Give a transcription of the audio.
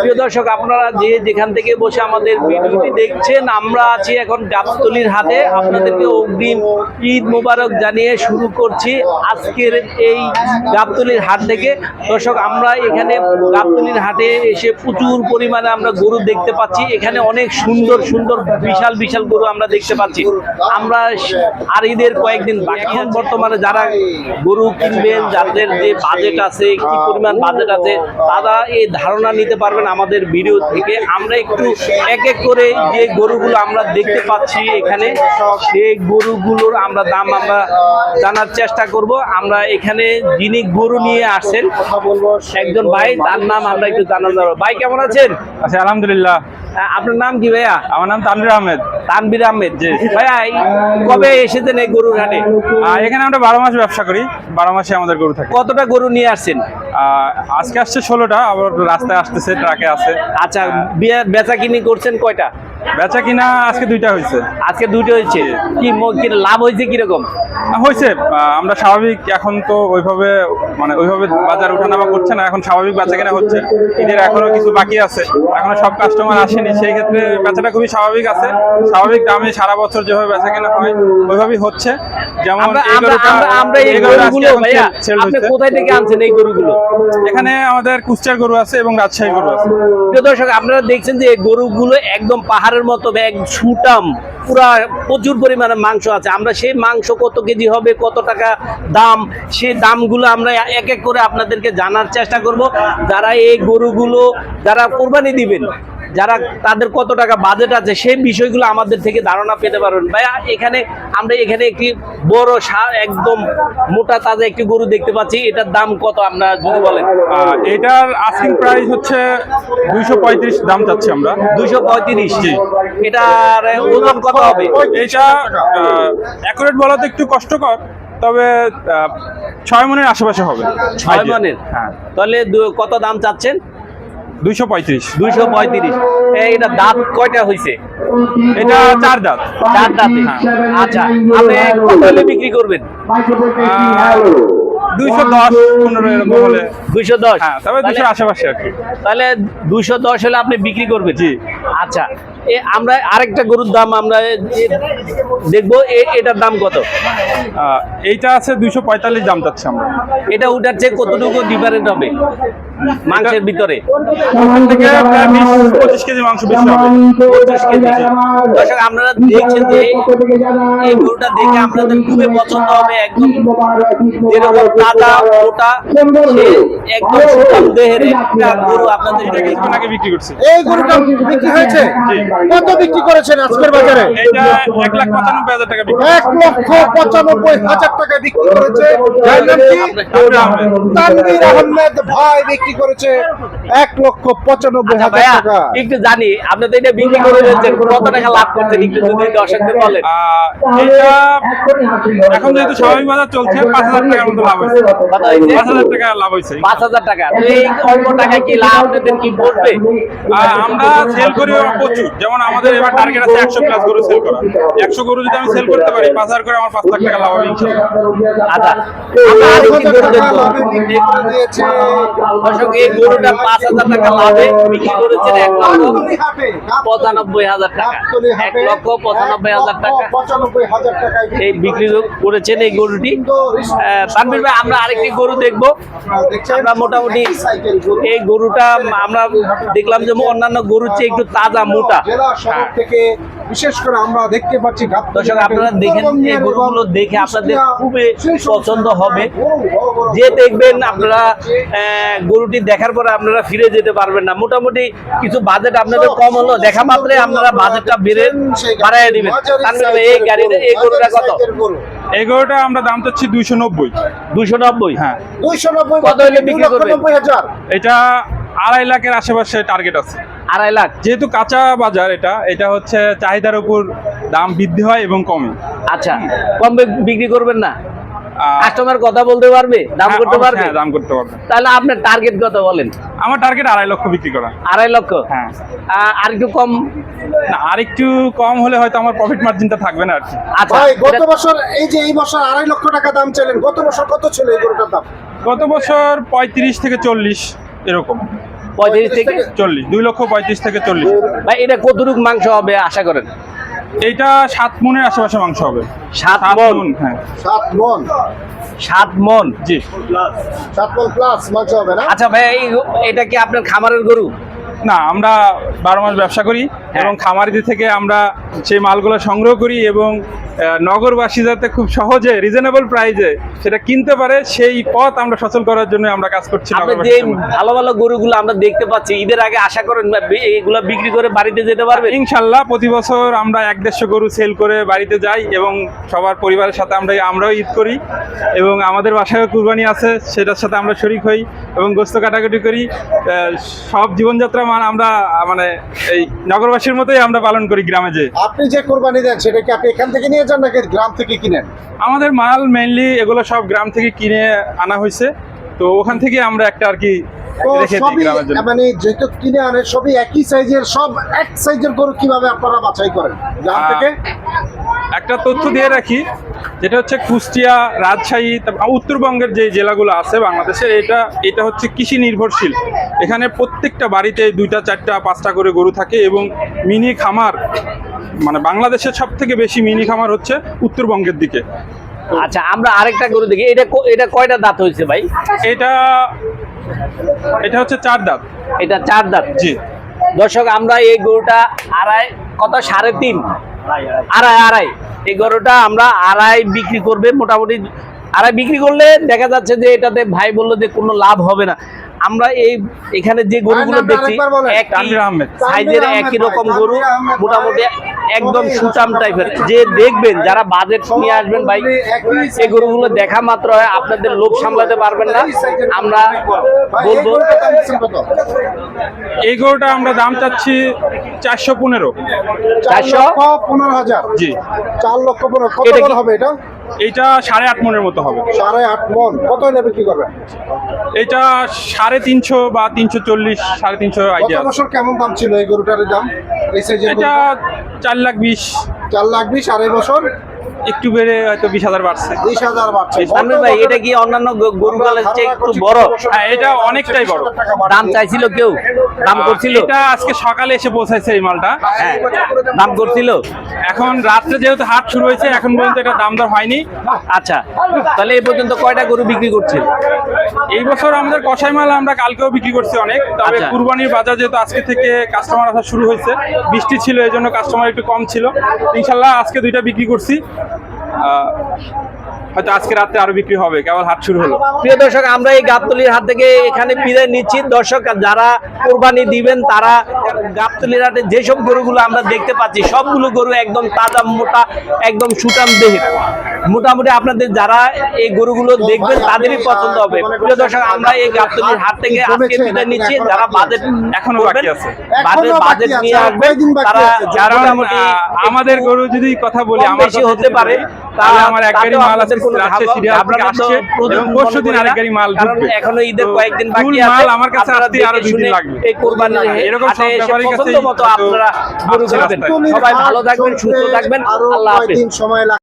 প্রিয় দর্শক, আপনারা যে যেখান থেকে বসে আমাদের ভিডিওটি দেখছেন, আমরা আছি এখন গাবতলির হাটে আপনাদেরকে অগ্রিম ঈদ মোবারক জানিয়ে শুরু করছি আজকের এই গাবতলির হাট থেকে। দর্শক, আমরা এখানে গাবতলির হাটে এসে প্রচুর পরিমাণে আমরা গরু দেখতে পাচ্ছি। এখানে অনেক সুন্দর সুন্দর, বিশাল বিশাল গরু আমরা দেখতে পাচ্ছি। আমরা আর ঈদের কয়েকদিন বাকি বর্তমানে যারা গরু কিনবেন, যাদের যে বাজেট আছে, কি পরিমাণ বাজেট আছে, তারা এই ধারণা নিতে পারবেন। আমাদের ভিডিও থেকে আমরা একটু এক এক করে যে গরুগুলো আমরা দেখতে পাচ্ছি এখানে সেই গরুগুলোর আমরা দাম আমরা জানার চেষ্টা করব। আমরা এখানে যিনি গরু নিয়ে আসেন একজন ভাই তার নাম আমরা একটু জানা যাব। ভাই কেমন আছেন? আচ্ছা আলহামদুলিল্লাহ। আপনার নাম কি ভাইয়া? আমার নাম তানির আহমেদ। তানবির আহমেদ। ভাই ভাইয়া কবে এসেছেন এই গরুর হাটে? এখানে আমরা বারো মাস ব্যবসা করি। বারো মাসে আমাদের গরু থাকে। কতটা গরু নিয়ে আসছেন? আজকে আসছে ষোলোটা আবার রাস্তায় আসতেছে ট্রাকে আছে। আচ্ছা বিয়ে- বেচা কিনি করছেন কয়টা? বেচা কিনা আজকে দুইটা হয়েছে। আজকে দুইটা হয়েছে। কি লাভ হয়েছে কীরকম? হয়েছে। আমরা স্বাভাবিক এখন তো ওইভাবে মানে ওইভাবে বাজার ওঠানামা করছে না এখন স্বাভাবিক বেচা কেনা হচ্ছে। ঈদের এখনও কিছু বাকি আছে। এখনও সব কাস্টমার আসেনি। সেই ক্ষেত্রে বেচাটা খুবই স্বাভাবিক আছে। স্বাভাবিক দামে সারা বছর যেভাবে বেচা কেনা হয় ওইভাবেই হচ্ছে। যেমন আমরা এই গরুগুলো এখন ভাইয়া sell- sell আপনি কোথায় থেকে আনছেন এই গরুগুলো? এখানে আমাদের কুষ্টিয়ার গরু আছে এবং রাজশাহী গরু আছে। প্রিয় দর্শক আপনারা দেখছেন যে গরুগুলো একদম পাহাড়ের মতো এক সুটাম। পুরা প্রচুর পরিমাণে মাংস আছে। আমরা সেই মাংস কত কেজি হবে, কত টাকা দাম সেই দামগুলো আমরা এক এক করে আপনাদেরকে জানার চেষ্টা করব। যারা এই গরুগুলো, যারা কোরবানি দিবেন যারা তাদের কত টাকা বাজেট আছে সেই বিষয়গুলো আমাদের থেকে ধারণা পেতে পারবেন ভাইয়া এখানে আমরা এখানে একটি বড় সা- একদম মোটা তাজা একটি গরু দেখতে পাচ্ছি। এটার দাম কত আপনার যদি বলেন? এটার আস্কিং প্রাইস হচ্ছে দুইশো পঁয়ত্রিশ দাম চাচ্ছি আমরা। দুইশো পঁয়ত্রিশ? এটার ওজন কত হবে? এটা অ্যাকুরেট বলা তো একটু কষ্টকর তবে ছয় মনের আশেপাশে হবে। ছয় মনের? হ্যাঁ। তাহলে কত দাম চাচ্ছেন? দুইশো পঁয়ত্রিশ। দুইশো পঁয়ত্রিশ। এটা দাঁত কয়টা হয়েছে এটা চার দাঁত। চার দাঁতে। আচ্ছা আপনি কত হলে বিক্রি করবেন? দুইশো দশ পনেরো এরকম হলে। দুইশো দশ। হ্যাঁ তবে আশেপাশে আর কি। তাহলে দুইশো দশ হলে আপনি বিক্রি করবেন? জি। আচ্ছা এ আমরা আরেকটা গরুর দাম আমরা দেখব এটার দাম কত? এইটা আছে দুইশো পঁয়তাল্লিশ দাম চাচ্ছি আমরা। এটা ওটার চেয়ে কতটুকু ডিফারেন্ট হবে? মাংসের ভিতরে। ওখান থেকে পঁচিশ কেজি মাংস বেশি হবে। পঁচিশ কেজি দর্শক আপনারা দেখছেন যে এই গরুটা দেখে আপনাদের খুবই পছন্দ হবে একদম যেরকম তাজা মোটা একদম সুঠাম দেহের একটা গরু আপনাদের কিছুক্ষণ আগে বিক্রি করছি এই গরুটা বিক্রি হয়েছে? কত বিক্রি করেছেন আজকের বাজারে? এইটা এক লাখ পঁচানব্বই হাজার টাকা বিক্রি এক লক্ষ পঁচানব্বই হাজার টাকা বিক্রি করেছে। যার নাম কি? তানভীর আহমেদ। তানভীর আহমেদ ভাই বিক্রি করেছে এক লক্ষ পঁচানব্বই আচ্ছা হাজার টাকা। একটু জানি আপনি তো এটা বিক্রি করে দিয়েছেন কত টাকা লাভ করছেন একটু যদি দর্শকদের বলেন। এটা এখন যেহেতু স্বাভাবিক বাজার চলছে পাঁচ হাজার টাকার মতো লাভ হয়েছে। পাঁচ হাজার টাকা লাভ হয়েছে। পাঁচ হাজার টাকা। এই অল্প টাকা কি লাভ আপনাদের কি বসবে? আমরা সেল করি প্রচুর। যেমন আমাদের এবার টার্গেট আছে একশো প্লাস গরু সেল করা একশো গরু যদি আমি সেল করতে পারি পাঁচ হাজার করে আমার পাঁচ লাখ টাকা লাভ হবে আচ্ছা এই বিক্রি করেছেন এই করেছেন এই গরুটি। আহ, তানভীর ভাই আমরা আরেকটি গরু দেখব। আমরা মোটামুটি এই গরুটা আমরা দেখলাম যে অন্যান্য গরুর চেয়ে একটু তাজা মোটা। থেকে বিশেষ করে আমরা দেখতে পাচ্ছি দর্শক আপনারা দেখেন এই গরুগুলো দেখে আপনাদের খুবই পছন্দ হবে। যে দেখবেন আপনারা আহ, গরুটি দেখার পরে আপনারা ফিরে যেতে পারবেন না। মোটামুটি কিছু বাজেট আপনাদের কম হলো। দেখা মাত্রে আপনারা বাজেটটা বেড়ে বাড়াই দিবেন। তানভীর এই গাড়ির এই গরুটা কত? এই গরুটা আমরা দাম চাচ্ছি দুইশো নব্বই। দুশো নব্বই? হ্যাঁ। দুইশো নব্বই কত হলে বিক্রি করবেন? এটা আড়াই লাখের আশেপাশে টার্গেট আছে। আড়াই লাখ। যেহেতু কাঁচা বাজার এটা এটা হচ্ছে চাহিদার উপর দাম বৃদ্ধি হয় এবং কমে। আচ্ছা কম বিক্রি করবেন না? কাস্টমার কথা বলতে পারবে? দাম হ্যাঁ, করতে পারবে? হ্যাঁ, দাম করতে পারবে। তাহলে আপনার টার্গেট কত বলেন? আমার টার্গেট আড়াই লক্ষ বিক্রি করা। আড়াই লক্ষ? হ্যাঁ। আর একটু কম? না আর একটু কম হলে হয়তো আমার প্রফিট মার্জিনটা থাকবে না আর কি। আচ্ছা। গত বছর এই যে এই বছর আড়াই লক্ষ টাকা দাম চাইলেন গত বছর কত ছিল এই গরুটার দাম? গত বছর পঁয়ত্রিশ থেকে চল্লিশ এরকম। পঁয়ত্রিশ থেকে চল্লিশ দুই লক্ষ পঁয়ত্রিশ থেকে চল্লিশ। ভাই এটা কতটুক মাংস হবে আশা করেন? এইটা সাত মনের আশেপাশে মাংস হবে। সাত মন? হ্যাঁ। সাত মন? সাত মন? জি। সাত মন প্লাস মাংস হবে না? আচ্ছা ভাই এই- এটা কি আপনার খামারের গরু? না আমরা বারো মাস ব্যবসা করি। এবং খামারিদের থেকে আমরা সেই মালগুলো সংগ্রহ করি এবং নগরবাসী যাতে খুব সহজে রিজনেবল প্রাইজে সেটা কিনতে পারে সেই পথ আমরা সচল করার জন্য আমরা কাজ করছি যে ভালো ভালো গরুগুলো আমরা দেখতে পাচ্ছি ঈদের আগে আশা করেন এগুলো বিক্রি করে বাড়িতে যেতে পারবে ইনশাল্লাহ প্রতি বছর আমরা এক দেড়শো গরু সেল করে বাড়িতে যাই এবং সবার পরিবারের সাথে আমরা আমরাও ঈদ করি এবং আমাদের বাসায়ও কুরবানি আছে সেটার সাথে আমরা শরিক হই এবং গোস্ত কাটাকাটি করি। সব জীবনযাত্রা মান আমরা মানে এই নগরবাসীর মতোই আমরা পালন করি গ্রামে যে আপনি যে কোরবানি দেন সেটা কি আপনি এখান থেকে নিয়ে যান নাকি গ্রাম থেকে কিনেন? আমাদের মাল মেইনলি এগুলো সব গ্রাম থেকে কিনে আনা হয়েছে। তো ওখান থেকে আমরা একটা আর কি মানে যেহেতু কিনে আনে সবই একই সাইজের সব এক সাইজের গরু কীভাবে আপনারা বাছাই করেন? গ্রাম আহ, থেকে একটা তথ্য দিয়ে রাখি যেটা হচ্ছে কুষ্টিয়া রাজশাহী উত্তরবঙ্গের যে জেলাগুলো আছে বাংলাদেশে এটা এটা হচ্ছে কৃষি নির্ভরশীল। এখানে প্রত্যেকটা বাড়িতে দুইটা চারটা পাঁচটা করে গরু থাকে এবং মিনি খামার মানে বাংলাদেশের সব থেকে বেশি মিনি খামার হচ্ছে উত্তরবঙ্গের দিকে। আচ্ছা আমরা আরেকটা গরু দেখি। এটা এটা কয়টা দাঁত হয়েছে ভাই? এটা এটা হচ্ছে চার দাঁত। এটা চার দাঁত? জি। দর্শক আমরা এই গরুটা আড়াই কত? সাড়ে তিন? আড়াই আড়াই। এই গরুটা আমরা আড়াই বিক্রি করবে মোটামুটি আড়াই বিক্রি করলে দেখা যাচ্ছে যে এটাতে ভাই বলল যে কোনো লাভ হবে না। আমরা এই এখানে যে গরুগুলো দেখছি একই সাইজের একই রকম গরু। মোটামুটি একদম সুচাম টাইপের যে দেখবেন যারা বাজেট নিয়ে আসবেন ভাই এই গরুগুলো দেখা মাত্র হয় আপনাদের লোভ সামলাতে পারবেন না। আমরা এই বলব? এই গরুটা আমরা দাম চাচ্ছি চারশো পনেরো। চারশো? পনেরো হাজার। জি। চার লক্ষ পনেরো। কত এটা হবে এটা? এইটা সাড়ে আট মনের মতো হবে। সাড়ে আট মন। কত হলে বিক্রি করবেন? এটা সাড়ে তিনশো বা তিনশো চল্লিশ সাড়ে তিনশো আইডিয়া বছর কেমন দাম ছিল এই গরুটার দাম? এই সাইজের এটা চার লাখ বিশ। চার লাখ বিশ আড়াই বছর? একটু বেড়ে হয়তো বিশ হাজার বাড়ছে। বিশ হাজার বাড়ছে। ভাই এটা কি অন্যান্য গরুগুলোর চেয়ে একটু বড়? হ্যাঁ, এটা অনেকটাই বড়। দাম চাইছিল কেউ? দাম করছিল? এটা আজকে সকালে এসে পৌঁছাইছে এই মালটা। হ্যাঁ। দাম করছিল? এখন রাত্রে যেহেতু হাট শুরু হয়েছে এখন পর্যন্ত এটা দাম দর হয়নি। আচ্ছা। তাহলে এই পর্যন্ত কয়টা গরু বিক্রি করছেন এই বছর আমাদের কষাই মাল আমরা কালকেও বিক্রি করছি অনেক। তবে আচ্ছা। কুরবানির বাজার যেহেতু আজকে থেকে কাস্টমার আসা শুরু হয়েছে বৃষ্টি ছিল এই জন্য কাস্টমার একটু কম ছিল। ইনশাল্লাহ আজকে দুইটা বিক্রি করছি। uh, হয়তো আজকে রাত্রে আরও বিক্রি হবে কেবল হাট শুরু হলো। প্রিয় দর্শক আমরা এই গাবতলির হাট থেকে এখানে বিদায় নিচ্ছি। দর্শক যারা কোরবানি দিবেন তারা গাবতলির হাটে যেসব গরুগুলো আমরা দেখতে পাচ্ছি সবগুলো গরু একদম তাজা মোটা একদম সুটাম দেহের মোটামুটি আপনাদের যারা এই গরুগুলো দেখবেন তাদেরই পছন্দ হবে। প্রিয় দর্শক আমরা এই গাবতলির হাট থেকে আজকে বিদায় নিচ্ছি। যারা বাজেট এখনও বাকি আছে। বাজেট বাজেট নিয়ে আসবেন। তারা যারা মোটামুটি আমাদের গরু যদি কথা বলি আমার হতে পারে। তাহলে আমার এক গাড়ি মাল আছে রাজশাহী সিরিয়াল থেকে আসছে এবং দিন আরেক গাড়ি মাল ঢুকবে। এখনও ঈদের কয়েকদিন বাকি আছে মাল আমার কাছে আসতে আরও দুই দিন লাগবে। এই কোরবানির এরকম সব এসে ব্যাপারীর মতো আপনারা গরু আসছে কিনবেন। রাস্তায়। সবাই ভালো থাকবেন সুস্থ থাকবেন আল্লাহ হাফেজ। সময় লাগবে।